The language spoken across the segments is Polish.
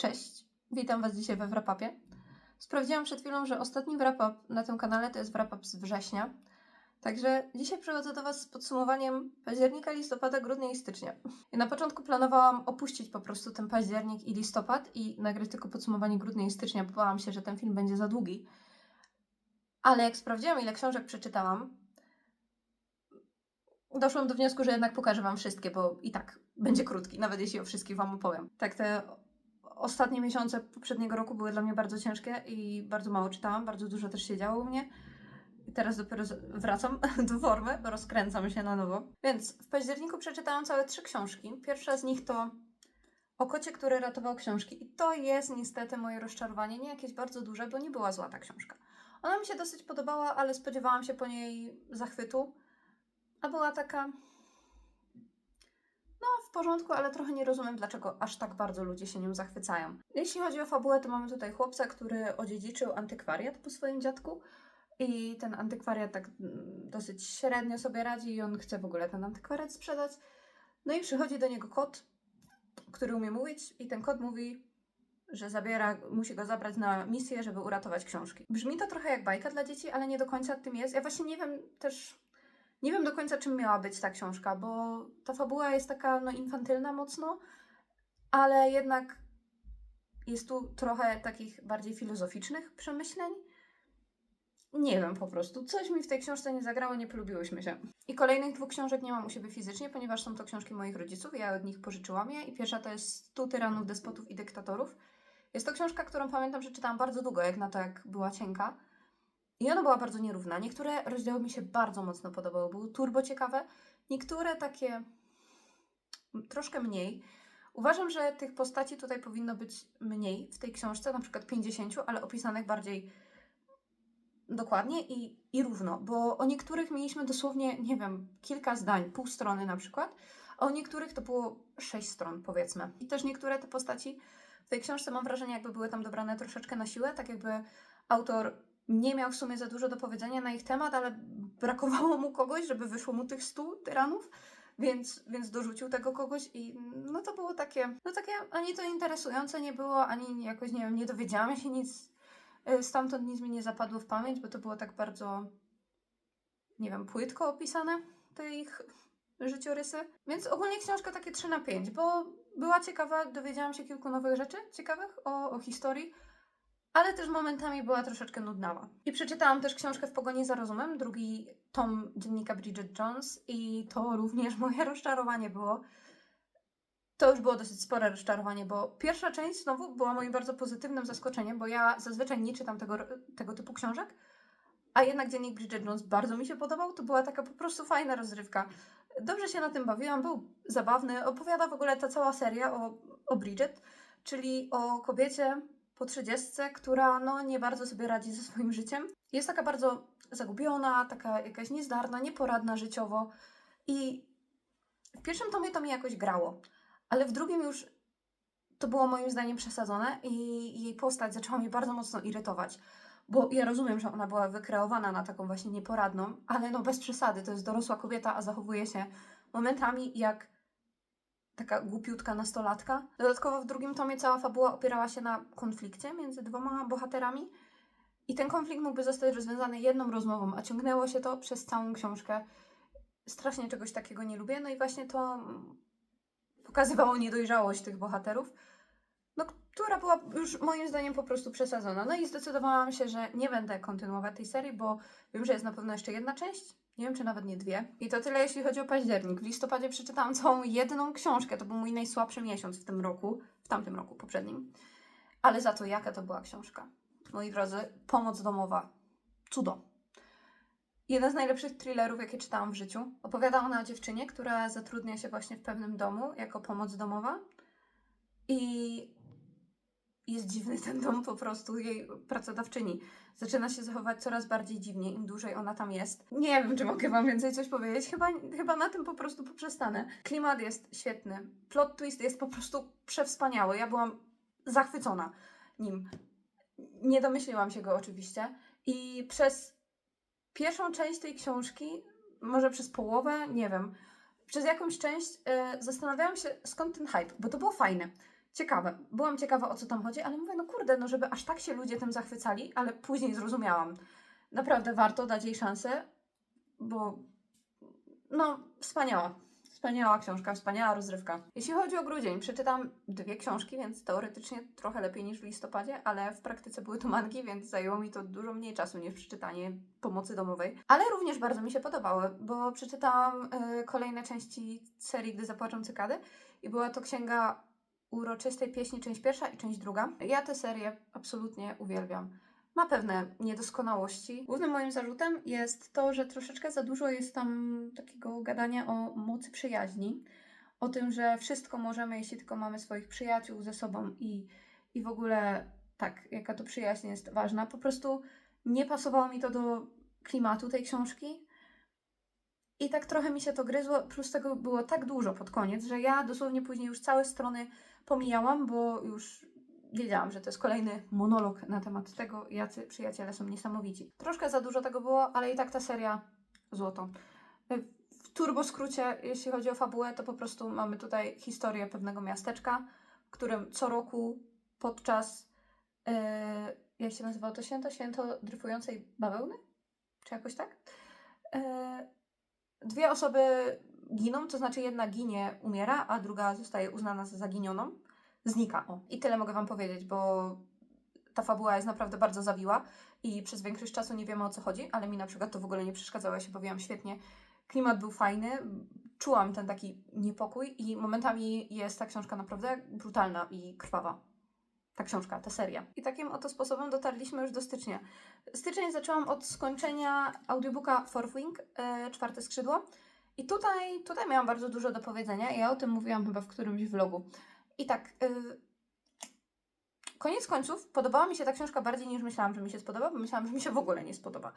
Cześć, witam Was dzisiaj we Wrapapie. Sprawdziłam przed chwilą, że ostatni wrapap na tym kanale to jest wrapap z września. Także dzisiaj przychodzę do Was z podsumowaniem października, listopada, grudnia i stycznia. I na początku planowałam opuścić po prostu ten październik i listopad i nagrać tylko podsumowanie grudnia i stycznia, bo bałam się, że ten film będzie za długi. Ale jak sprawdziłam, ile książek przeczytałam, doszłam do wniosku, że jednak pokażę Wam wszystkie, bo i tak będzie krótki, nawet jeśli o wszystkich Wam opowiem. Tak, te ostatnie miesiące poprzedniego roku były dla mnie bardzo ciężkie i bardzo mało czytałam, bardzo dużo też się działo u mnie. I teraz dopiero wracam do formy, rozkręcam się na nowo. Więc w październiku przeczytałam całe trzy książki. Pierwsza z nich to O kocie, który ratował książki. I to jest niestety moje rozczarowanie. Nie jakieś bardzo duże, bo nie była zła ta książka. Ona mi się dosyć podobała, ale spodziewałam się po niej zachwytu. A była taka. W porządku, ale trochę nie rozumiem, dlaczego aż tak bardzo ludzie się nią zachwycają. Jeśli chodzi o fabułę, to mamy tutaj chłopca, który odziedziczył antykwariat po swoim dziadku. I ten antykwariat tak mm, dosyć średnio sobie radzi i on chce w ogóle ten antykwariat sprzedać. No i przychodzi do niego kot, który umie mówić i ten kot mówi, że zabiera, musi go zabrać na misję, żeby uratować książki. Brzmi to trochę jak bajka dla dzieci, ale nie do końca tym jest. Ja właśnie nie wiem też, nie wiem do końca czym miała być ta książka, bo ta fabuła jest taka no infantylna mocno, ale jednak jest tu trochę takich bardziej filozoficznych przemyśleń. Nie wiem po prostu. Coś mi w tej książce nie zagrało, nie polubiłyśmy się. I kolejnych dwóch książek nie mam u siebie fizycznie, ponieważ są to książki moich rodziców. Ja od nich pożyczyłam je. I pierwsza to jest 100 tyranów, despotów i dyktatorów. Jest to książka, którą pamiętam, że czytałam bardzo długo, jak na to, jak była cienka. I ona była bardzo nierówna. Niektóre rozdziały mi się bardzo mocno podobały, były turbo ciekawe. Niektóre takie troszkę mniej. Uważam, że tych postaci tutaj powinno być mniej w tej książce, na przykład 50, ale opisanych bardziej dokładnie i, i równo, bo o niektórych mieliśmy dosłownie, nie wiem, kilka zdań, pół strony na przykład, a o niektórych to było sześć stron, powiedzmy. I też niektóre te postaci w tej książce mam wrażenie, jakby były tam dobrane troszeczkę na siłę, tak jakby autor nie miał w sumie za dużo do powiedzenia na ich temat, ale brakowało mu kogoś, żeby wyszło mu tych stu tyranów, więc, więc dorzucił tego kogoś i no to było takie, no takie ani to interesujące nie było, ani jakoś, nie wiem, nie dowiedziałam się nic y, stamtąd nic mi nie zapadło w pamięć, bo to było tak bardzo, nie wiem, płytko opisane, te ich życiorysy. Więc ogólnie książka takie 3 na 5, bo była ciekawa, dowiedziałam się kilku nowych rzeczy ciekawych o, o historii, ale też momentami była troszeczkę nudnawa. I przeczytałam też książkę W pogoni za rozumem, drugi tom dziennika Bridget Jones i to również moje rozczarowanie było. To już było dosyć spore rozczarowanie, bo pierwsza część znowu była moim bardzo pozytywnym zaskoczeniem, bo ja zazwyczaj nie czytam tego, tego typu książek, a jednak dziennik Bridget Jones bardzo mi się podobał. To była taka po prostu fajna rozrywka. Dobrze się na tym bawiłam, był zabawny. Opowiada w ogóle ta cała seria o, o Bridget, czyli o kobiecie po trzydziestce, która no, nie bardzo sobie radzi ze swoim życiem. Jest taka bardzo zagubiona, taka jakaś niezdarna, nieporadna życiowo i w pierwszym tomie to mi jakoś grało, ale w drugim już to było moim zdaniem przesadzone i jej postać zaczęła mnie bardzo mocno irytować. Bo ja rozumiem, że ona była wykreowana na taką właśnie nieporadną, ale no bez przesady, to jest dorosła kobieta, a zachowuje się momentami jak taka głupiutka nastolatka. Dodatkowo w drugim tomie cała fabuła opierała się na konflikcie między dwoma bohaterami i ten konflikt mógłby zostać rozwiązany jedną rozmową, a ciągnęło się to przez całą książkę. Strasznie czegoś takiego nie lubię, no i właśnie to mm, pokazywało niedojrzałość tych bohaterów, no, która była już moim zdaniem po prostu przesadzona. No i zdecydowałam się, że nie będę kontynuować tej serii, bo wiem, że jest na pewno jeszcze jedna część. Nie wiem, czy nawet nie dwie. I to tyle, jeśli chodzi o październik. W listopadzie przeczytałam całą jedną książkę. To był mój najsłabszy miesiąc w tym roku, w tamtym roku poprzednim. Ale za to jaka to była książka. Moi drodzy, Pomoc domowa. Cudo. Jeden z najlepszych thrillerów, jakie czytałam w życiu. Opowiada ona o dziewczynie, która zatrudnia się właśnie w pewnym domu jako pomoc domowa. I jest dziwny ten dom po prostu, jej pracodawczyni. Zaczyna się zachować coraz bardziej dziwnie, im dłużej ona tam jest. Nie wiem, czy mogę Wam więcej coś powiedzieć. Chyba, chyba na tym po prostu poprzestanę. Klimat jest świetny. Plot twist jest po prostu przewspaniały. Ja byłam zachwycona nim. Nie domyśliłam się go oczywiście. I przez pierwszą część tej książki, może przez połowę, nie wiem, przez jakąś część e, zastanawiałam się, skąd ten hype, bo to było fajne. Ciekawe. Byłam ciekawa, o co tam chodzi, ale mówię, no kurde, no żeby aż tak się ludzie tym zachwycali, ale później zrozumiałam. Naprawdę warto dać jej szansę, bo no, wspaniała. Wspaniała książka, wspaniała rozrywka. Jeśli chodzi o grudzień, przeczytam dwie książki, więc teoretycznie trochę lepiej niż w listopadzie, ale w praktyce były to mangi, więc zajęło mi to dużo mniej czasu niż przeczytanie pomocy domowej. Ale również bardzo mi się podobały, bo przeczytałam y, kolejne części serii Gdy zapłaczą cykady i była to księga uroczystej pieśni, część pierwsza i część druga. Ja tę serię absolutnie uwielbiam ma pewne niedoskonałości. Głównym moim zarzutem jest to, że troszeczkę za dużo jest tam takiego gadania o mocy przyjaźni, o tym, że wszystko możemy, jeśli tylko mamy swoich przyjaciół ze sobą i, i w ogóle tak, jaka to przyjaźń jest ważna. Po prostu nie pasowało mi to do klimatu tej książki. I tak trochę mi się to gryzło, plus tego było tak dużo pod koniec, że ja dosłownie później już całe strony pomijałam, bo już wiedziałam, że to jest kolejny monolog na temat tego, jacy przyjaciele są niesamowici. Troszkę za dużo tego było, ale i tak ta seria złoto. W turbo skrócie, jeśli chodzi o fabułę, to po prostu mamy tutaj historię pewnego miasteczka, w którym co roku podczas, yy, jak się nazywało to święto? Święto dryfującej bawełny? Czy jakoś tak? Yy, dwie osoby giną, to znaczy jedna ginie, umiera, a druga zostaje uznana za zaginioną znika. O, I tyle mogę Wam powiedzieć, bo ta fabuła jest naprawdę bardzo zawiła i przez większość czasu nie wiemy o co chodzi, ale mi na przykład to w ogóle nie przeszkadzało, ja się bawiłam świetnie. Klimat był fajny, czułam ten taki niepokój i momentami jest ta książka naprawdę brutalna i krwawa. Ta książka, ta seria. I takim oto sposobem dotarliśmy już do stycznia. Styczeń zaczęłam od skończenia audiobooka Forthwing, e, czwarte skrzydło. I tutaj, tutaj miałam bardzo dużo do powiedzenia. Ja o tym mówiłam chyba w którymś vlogu. I tak, yy, koniec końców podobała mi się ta książka bardziej niż myślałam, że mi się spodoba, bo myślałam, że mi się w ogóle nie spodoba.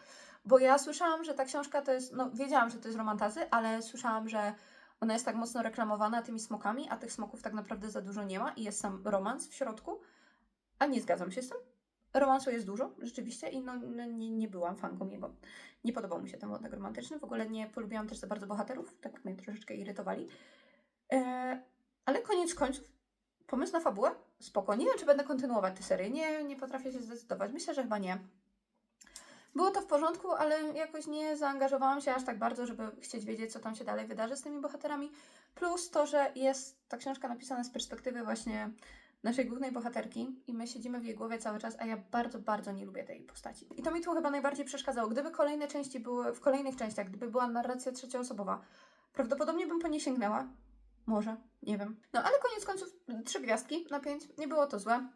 Bo ja słyszałam, że ta książka to jest, no wiedziałam, że to jest romantazy, ale słyszałam, że ona jest tak mocno reklamowana tymi smokami, a tych smoków tak naprawdę za dużo nie ma i jest sam romans w środku. A nie zgadzam się z tym. Romansu jest dużo, rzeczywiście, i no, no nie, nie byłam fanką jego. Nie podobał mi się ten wątek romantyczny. W ogóle nie polubiłam też za bardzo bohaterów, tak mnie troszeczkę irytowali. Eee, ale koniec końców Pomysł na fabułę? Spoko. Nie wiem, czy będę kontynuować tę serię. Nie, nie potrafię się zdecydować. Myślę, że chyba nie. Było to w porządku, ale jakoś nie zaangażowałam się aż tak bardzo, żeby chcieć wiedzieć, co tam się dalej wydarzy z tymi bohaterami. Plus to, że jest ta książka napisana z perspektywy właśnie naszej głównej bohaterki i my siedzimy w jej głowie cały czas, a ja bardzo, bardzo nie lubię tej postaci. I to mi tu chyba najbardziej przeszkadzało. Gdyby kolejne części były, w kolejnych częściach, gdyby była narracja trzecioosobowa, prawdopodobnie bym po nie sięgnęła, może, nie wiem. No ale koniec końców trzy gwiazdki na pięć. Nie było to złe.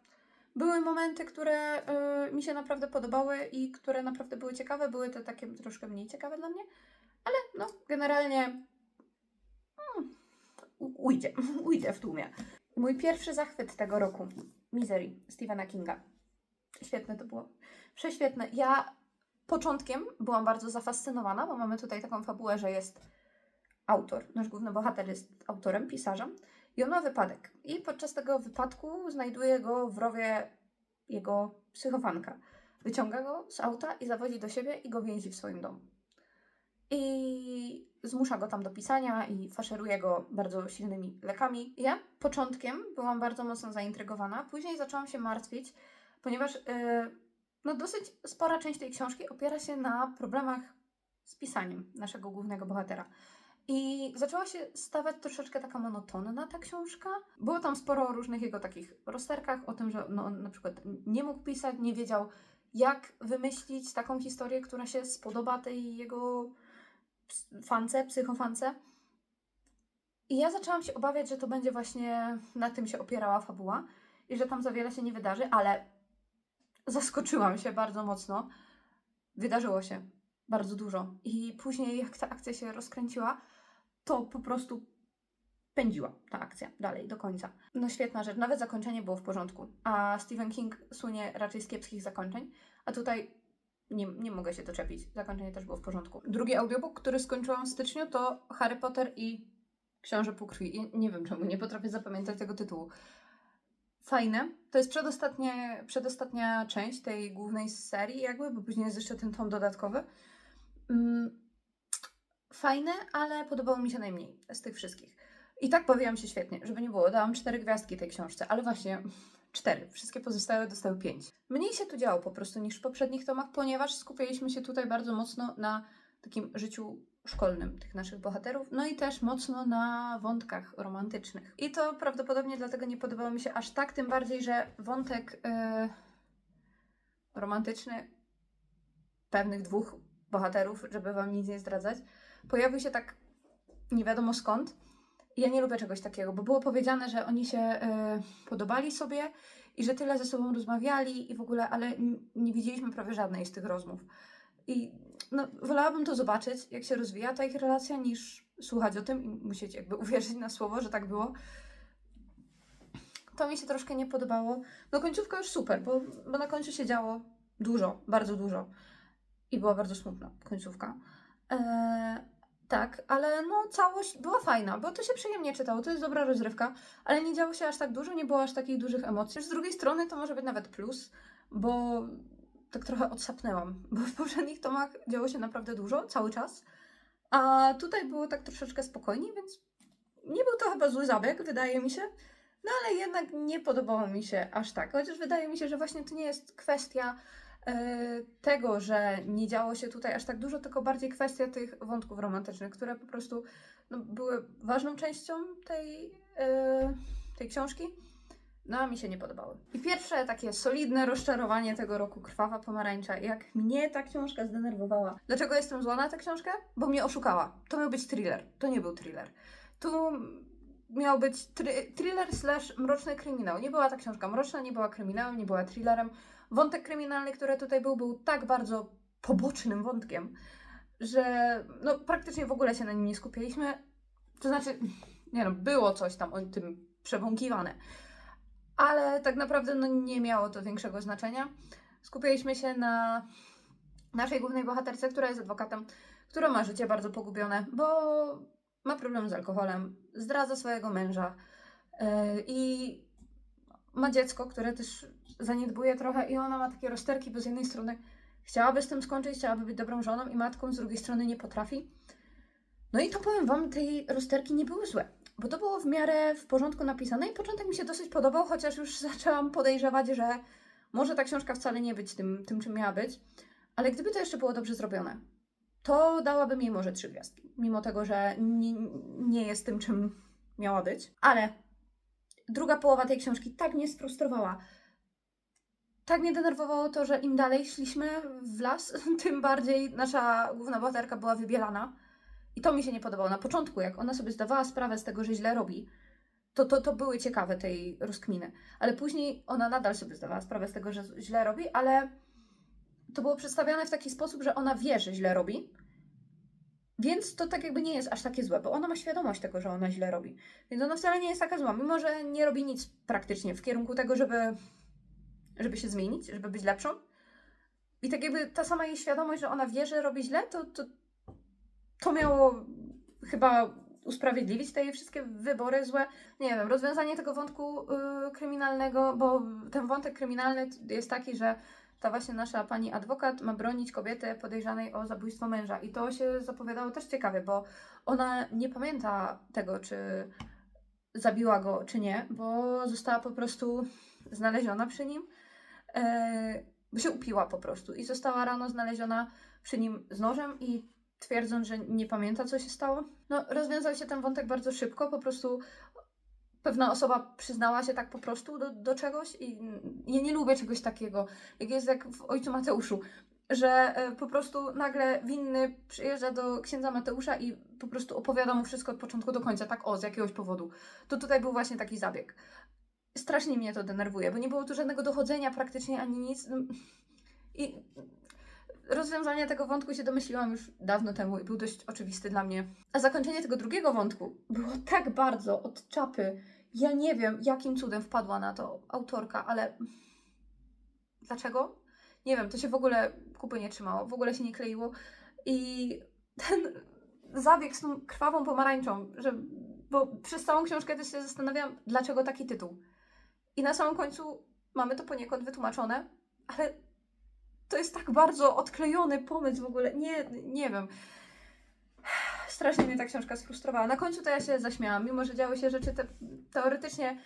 Były momenty, które y, mi się naprawdę podobały i które naprawdę były ciekawe. Były te takie troszkę mniej ciekawe dla mnie. Ale no, generalnie mm, ujdzie, ujdzie w tłumie. Mój pierwszy zachwyt tego roku. Misery Stephena Kinga. Świetne to było. Prześwietne. Ja początkiem byłam bardzo zafascynowana, bo mamy tutaj taką fabułę, że jest autor, nasz główny bohater jest autorem, pisarzem i on ma wypadek. I podczas tego wypadku znajduje go w rowie jego psychofanka. Wyciąga go z auta i zawodzi do siebie i go więzi w swoim domu. I zmusza go tam do pisania i faszeruje go bardzo silnymi lekami. Ja początkiem byłam bardzo mocno zaintrygowana, później zaczęłam się martwić, ponieważ yy, no dosyć spora część tej książki opiera się na problemach z pisaniem naszego głównego bohatera. I zaczęła się stawać troszeczkę taka monotonna ta książka. Było tam sporo o różnych jego takich rozterkach, o tym, że no, on na przykład nie mógł pisać, nie wiedział, jak wymyślić taką historię, która się spodoba tej jego fance, psychofance. I ja zaczęłam się obawiać, że to będzie właśnie na tym się opierała fabuła i że tam za wiele się nie wydarzy, ale zaskoczyłam się bardzo mocno. Wydarzyło się bardzo dużo. I później, jak ta akcja się rozkręciła, to po prostu pędziła ta akcja dalej, do końca. No świetna rzecz, nawet zakończenie było w porządku. A Stephen King słynie raczej z kiepskich zakończeń, a tutaj nie, nie mogę się doczepić. Zakończenie też było w porządku. Drugi audiobook, który skończyłam w styczniu, to Harry Potter i Książę Półkrwi. I nie wiem czemu, nie potrafię zapamiętać tego tytułu. Fajne. To jest przedostatnie, przedostatnia część tej głównej serii, jakby, bo później jest jeszcze ten tom dodatkowy. Mm fajne, ale podobało mi się najmniej z tych wszystkich. I tak bawiłam się świetnie, żeby nie było. Dałam cztery gwiazdki tej książce, ale właśnie cztery. Wszystkie pozostałe dostały pięć. Mniej się tu działo po prostu niż w poprzednich tomach, ponieważ skupialiśmy się tutaj bardzo mocno na takim życiu szkolnym tych naszych bohaterów, no i też mocno na wątkach romantycznych. I to prawdopodobnie dlatego nie podobało mi się aż tak, tym bardziej, że wątek yy, romantyczny pewnych dwóch bohaterów, żeby wam nic nie zdradzać, pojawił się tak nie wiadomo skąd. Ja nie lubię czegoś takiego, bo było powiedziane, że oni się e, podobali sobie i że tyle ze sobą rozmawiali i w ogóle, ale nie widzieliśmy prawie żadnej z tych rozmów. I no, wolałabym to zobaczyć, jak się rozwija ta ich relacja, niż słuchać o tym i musieć jakby uwierzyć na słowo, że tak było. To mi się troszkę nie podobało. No końcówka już super, bo, bo na końcu się działo dużo, bardzo dużo. I była bardzo smutna końcówka. Eee, tak, ale no całość była fajna, bo to się przyjemnie czytało, to jest dobra rozrywka, ale nie działo się aż tak dużo, nie było aż takich dużych emocji. Z drugiej strony to może być nawet plus, bo tak trochę odsapnęłam, bo w poprzednich tomach działo się naprawdę dużo, cały czas, a tutaj było tak troszeczkę spokojniej, więc nie był to chyba zły zabieg, wydaje mi się, no ale jednak nie podobało mi się aż tak, chociaż wydaje mi się, że właśnie to nie jest kwestia tego, że nie działo się tutaj aż tak dużo, tylko bardziej kwestia tych wątków romantycznych, które po prostu no, były ważną częścią tej, e, tej książki. No, a mi się nie podobały. I pierwsze takie solidne rozczarowanie tego roku Krwawa Pomarańcza. Jak mnie ta książka zdenerwowała. Dlaczego jestem zła na tę książkę? Bo mnie oszukała. To miał być thriller. To nie był thriller. Tu miał być thriller slash mroczny kryminał. Nie była ta książka mroczna, nie była kryminałem, nie była thrillerem. Wątek kryminalny, który tutaj był, był tak bardzo pobocznym wątkiem, że no, praktycznie w ogóle się na nim nie skupiliśmy. To znaczy, nie no, było coś tam o tym przebąkiwane, ale tak naprawdę no, nie miało to większego znaczenia. Skupiliśmy się na naszej głównej bohaterce, która jest adwokatem, która ma życie bardzo pogubione, bo ma problem z alkoholem, zdradza swojego męża yy, i ma dziecko, które też zaniedbuje trochę i ona ma takie rozterki, bo z jednej strony chciałaby z tym skończyć, chciałaby być dobrą żoną i matką, z drugiej strony nie potrafi. No i to powiem Wam, tej rozterki nie były złe, bo to było w miarę w porządku napisane i początek mi się dosyć podobał, chociaż już zaczęłam podejrzewać, że może ta książka wcale nie być tym, tym czym miała być, ale gdyby to jeszcze było dobrze zrobione, to dałabym jej może trzy gwiazdki, mimo tego, że nie, nie jest tym, czym miała być. Ale druga połowa tej książki tak mnie sfrustrowała. Tak mnie denerwowało to, że im dalej szliśmy w las, tym bardziej nasza główna bohaterka była wybielana. I to mi się nie podobało. Na początku, jak ona sobie zdawała sprawę z tego, że źle robi, to, to, to były ciekawe tej rozkminy. Ale później ona nadal sobie zdawała sprawę z tego, że źle robi, ale to było przedstawiane w taki sposób, że ona wie, że źle robi. Więc to tak jakby nie jest aż takie złe, bo ona ma świadomość tego, że ona źle robi. Więc ona wcale nie jest taka zła, mimo że nie robi nic praktycznie w kierunku tego, żeby, żeby się zmienić, żeby być lepszą. I tak jakby ta sama jej świadomość, że ona wie, że robi źle, to, to, to miało chyba usprawiedliwić te jej wszystkie wybory złe. Nie wiem, rozwiązanie tego wątku yy, kryminalnego, bo ten wątek kryminalny jest taki, że ta właśnie nasza pani adwokat ma bronić kobiety podejrzanej o zabójstwo męża. I to się zapowiadało też ciekawie, bo ona nie pamięta tego, czy zabiła go, czy nie, bo została po prostu znaleziona przy nim, e, bo się upiła po prostu i została rano znaleziona przy nim z nożem i twierdząc, że nie pamięta, co się stało. No, rozwiązał się ten wątek bardzo szybko, po prostu pewna osoba przyznała się tak po prostu do, do czegoś i ja nie lubię czegoś takiego, jak jest jak w Ojcu Mateuszu, że e, po prostu nagle winny przyjeżdża do księdza Mateusza i po prostu opowiada mu wszystko od początku do końca, tak o, z jakiegoś powodu. To tutaj był właśnie taki zabieg. Strasznie mnie to denerwuje, bo nie było tu żadnego dochodzenia praktycznie ani nic. No, I rozwiązanie tego wątku się domyśliłam już dawno temu i był dość oczywisty dla mnie. A zakończenie tego drugiego wątku było tak bardzo od czapy. Ja nie wiem, jakim cudem wpadła na to autorka, ale dlaczego? Nie wiem, to się w ogóle kupy nie trzymało, w ogóle się nie kleiło. I ten zabieg z tą krwawą pomarańczą, że, bo przez całą książkę też się zastanawiam, dlaczego taki tytuł. I na samym końcu mamy to poniekąd wytłumaczone, ale to jest tak bardzo odklejony pomysł w ogóle. Nie, nie wiem. Strasznie mnie ta książka sfrustrowała. Na końcu to ja się zaśmiałam, mimo że działy się rzeczy te, teoretycznie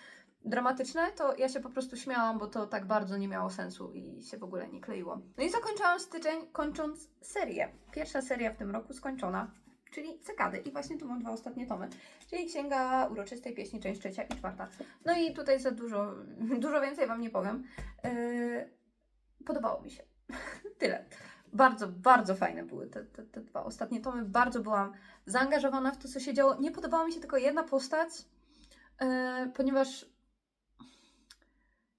dramatyczne, to ja się po prostu śmiałam, bo to tak bardzo nie miało sensu i się w ogóle nie kleiło. No i zakończyłam styczeń, kończąc serię. Pierwsza seria w tym roku skończona, czyli Cykady. I właśnie tu mam dwa ostatnie tomy, czyli Księga Uroczystej Pieśni, część trzecia i czwarta. No i tutaj za dużo, dużo więcej Wam nie powiem. Yy, podobało mi się. Tyle. Bardzo, bardzo fajne były te, te, te dwa ostatnie tomy. Bardzo byłam zaangażowana w to, co się działo. Nie podobała mi się tylko jedna postać, e, ponieważ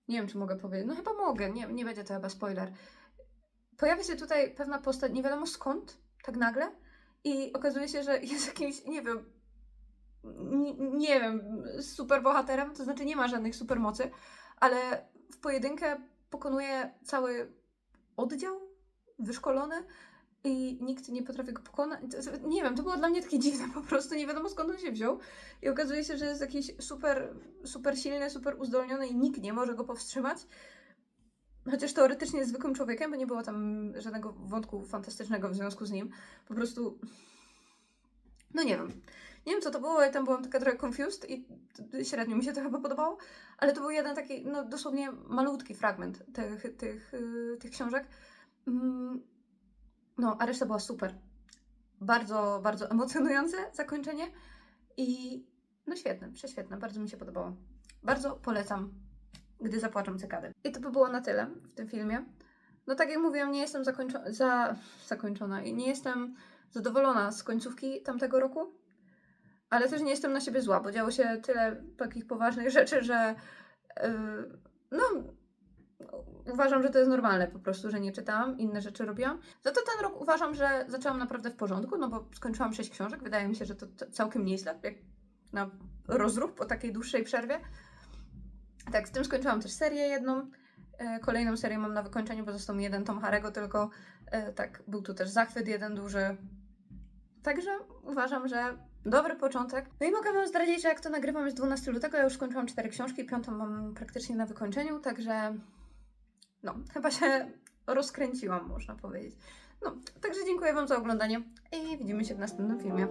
nie wiem, czy mogę powiedzieć. No chyba mogę, nie, nie będzie to chyba spoiler. Pojawia się tutaj pewna postać, nie wiadomo skąd, tak nagle, i okazuje się, że jest jakimś, nie wiem, nie, wiem, super bohaterem, to znaczy nie ma żadnych supermocy, ale w pojedynkę pokonuje cały oddział wyszkolony i nikt nie potrafi go pokonać. Nie wiem, to było dla mnie takie dziwne po prostu, nie wiadomo skąd on się wziął. I okazuje się, że jest jakiś super, super silny, super uzdolniony i nikt nie może go powstrzymać. Chociaż teoretycznie jest zwykłym człowiekiem, bo nie było tam żadnego wątku fantastycznego w związku z nim. Po prostu. No nie wiem. Nie wiem co to było, ja tam byłam taka trochę confused i średnio mi się to chyba podobało, ale to był jeden taki, no dosłownie malutki fragment tych, tych, yy, tych książek. Mm, No, a reszta była super. Bardzo, bardzo emocjonujące zakończenie i no świetne, prześwietne, bardzo mi się podobało. Bardzo polecam, gdy zapłaczą cykady. I to by było na tyle w tym filmie. No tak jak mówiłam, nie jestem zakończo- za- zakończona i nie jestem zadowolona z końcówki tamtego roku, ale też nie jestem na siebie zła, bo działo się tyle takich poważnych rzeczy, że yy, no uważam, że to jest normalne po prostu, że nie czytałam, inne rzeczy robiłam. Za to ten rok uważam, że zaczęłam naprawdę w porządku, no bo skończyłam sześć książek, wydaje mi się, że to całkiem nieźle, jak na rozruch po takiej dłuższej przerwie. Tak, z tym skończyłam też serię jedną. E, Kolejną serię mam na wykończeniu, bo został mi jeden tom Harego, tylko e, tak, był tu też zachwyt jeden duży. Także uważam, że dobry początek. No i mogę Wam zdradzić, że jak to nagrywam jest 12 lutego, ja już skończyłam cztery książki, piątą mam praktycznie na wykończeniu, także no, chyba się rozkręciłam, można powiedzieć. No, także dziękuję Wam za oglądanie i widzimy się w następnym filmie.